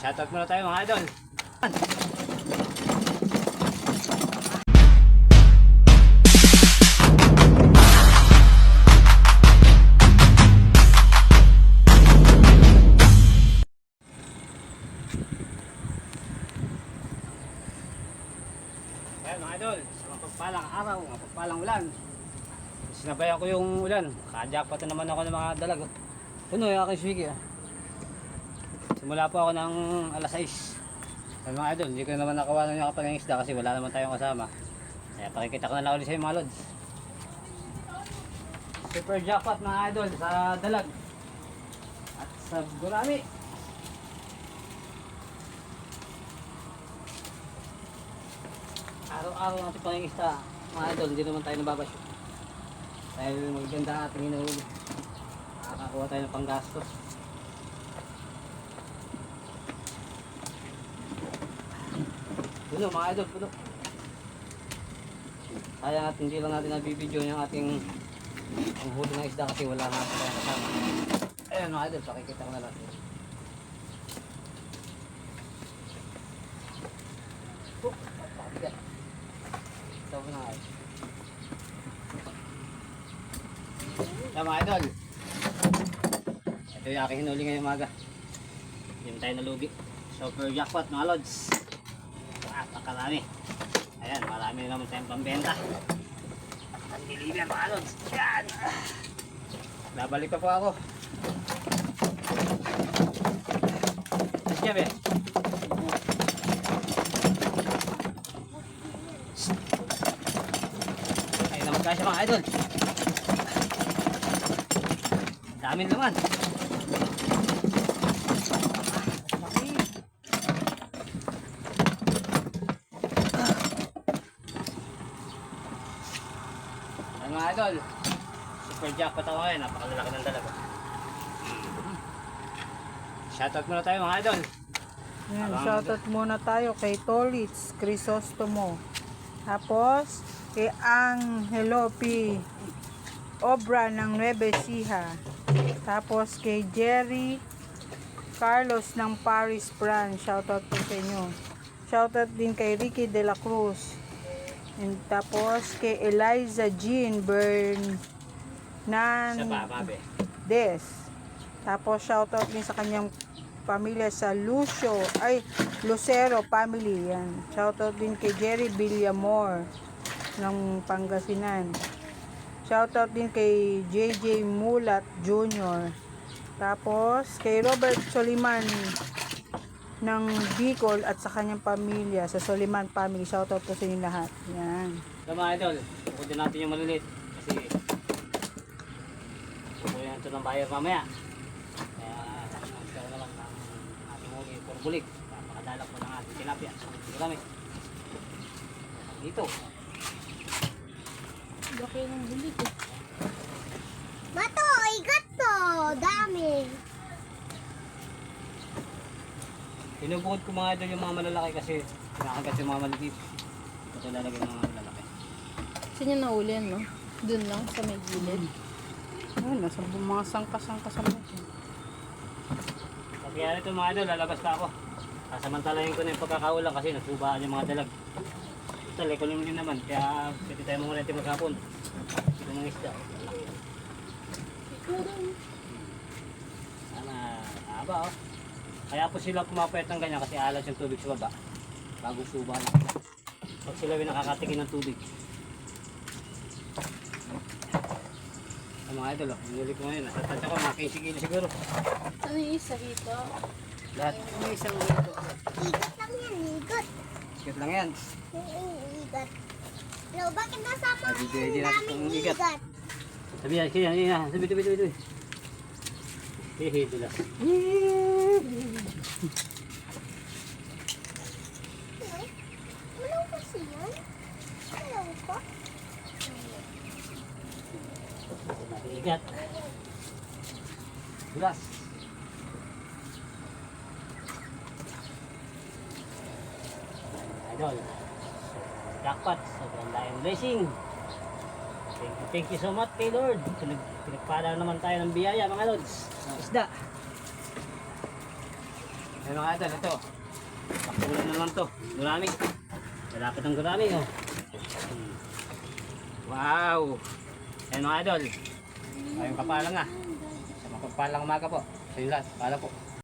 Shoutout muna tayo mga idol. Mapagpalang araw, mapagpalang ulan. Sinabayan ko yung ulan. Kajakpat na naman ako ng mga dalag. Puno yung aking swigi. ah. Simula po ako ng alas 6. Sa mga idol, hindi ko naman nakawa ng yung kapangingisda kasi wala naman tayong kasama. Kaya pakikita ko na lang ulit sa mga lods. Super jackpot mga idol sa dalag. At sa gurami. Araw-araw natin pangingisda. Mga idol, hindi naman tayo nababasyo. Dahil maganda ating hinahuli. Nakakakuha tayo ng panggastos. Puno mga idol, puno. Sayang at hindi lang natin nabibidyo yung ating huli ng isda kasi wala nga tayong kasama. Ayan mga idol, pakikita ko na lang. Oh, pakigat. Ito nga. Ayan mga idol. Ito yung aking hinuli ngayong umaga. Hindi tayo nalugi. Super jackpot mga lods. Pakarami. Ayan, marami naman tayong pambenta. Ang deliver mga. Yan. Babalik pa po ako. Sige, be. Ayun naman kasi mga idol. Daming naman. Ay mga idol, super jackpot ako ngayon, napakalaki ng dalaga. Shoutout muna tayo mga idol. Yan, shoutout muna tayo kay Tolitz Crisostomo. Tapos, kay Angelo P. Obra ng Nueve Ecija. Tapos, kay Jerry Carlos ng Paris Brand. Shoutout po sa inyo. Shoutout din kay Ricky De La Cruz. And tapos, kay Eliza Jean Bern Isa pa, mabe. Des. Tapos shoutout din sa kanyang pamilya sa Lucio, ay Lucero family yan. Shoutout din kay Jerry Villamor ng Pangasinan. Shoutout din kay JJ Mulat Jr. Tapos kay Robert Soliman ng Bicol at sa kanyang pamilya sa Soliman family. Shoutout po sa inyo lahat. Yan. Ito mga idol, pupuntin natin yung maliliit. Kasi, pupuntin ito ng buyer mamaya. Kaya, magkaroon na lang ng ating huli for bulik. Makadalak po ng ating tilapia. Marami. Dito. Laki ng bulik eh. Mato, igat to. Dami. Tinubukod ko mga idol yung mga malalaki kasi kinakagat yung mga maliliit. Ito lalagay ng mga malalaki. Saan niya nauli yan, no? Doon lang, sa may gilid. Ayun, nasa mga sangka-sangka sa mga. Kaya ito mga idol, lalabas pa ako. Sasamantalahin ko na yung pagkakaulang kasi nasubaan yung mga dalag. Ito, lekulim din naman. Kaya pwede tayo mga natin maghapon. Ito mga isda. oh. Malaki. Sana, haba oh. Kaya po sila pumapayat ng ganyan kasi alas yung tubig sa baba. Bago suba na sila. Pag sila yung nakakatikin ng tubig. Ang mga idol, oh, hinuli ko ngayon. Nasa tansya ko, mga 15 kilo siguro. Ano yung isa dito? Lahat. May isang ito. Igat lang yan, igat. Sikat lang yan. Igat. Pero bakit nasama Ah, itong igat. igat? Sabi yan, kaya yan, sabi, sabi, sabi, sabi. Dulas. Uy, Malaw kasi yan. Malaw pa. Igat. Dulas. Idol. Jackpot. Sobrang laking blessing. Thank you, thank you so much kay Lord. Pinag, pinagpala naman tayo ng biyaya mga Lods. Isda. Ayun mga idol, ito. Pakulan na lang to. Gurami. Malapit ang gurami, oh. Wow! Ayun mga idol. Ayun kapalang nga. Sa mapagpalang umaga po. Sa inyo lahat. Pala po.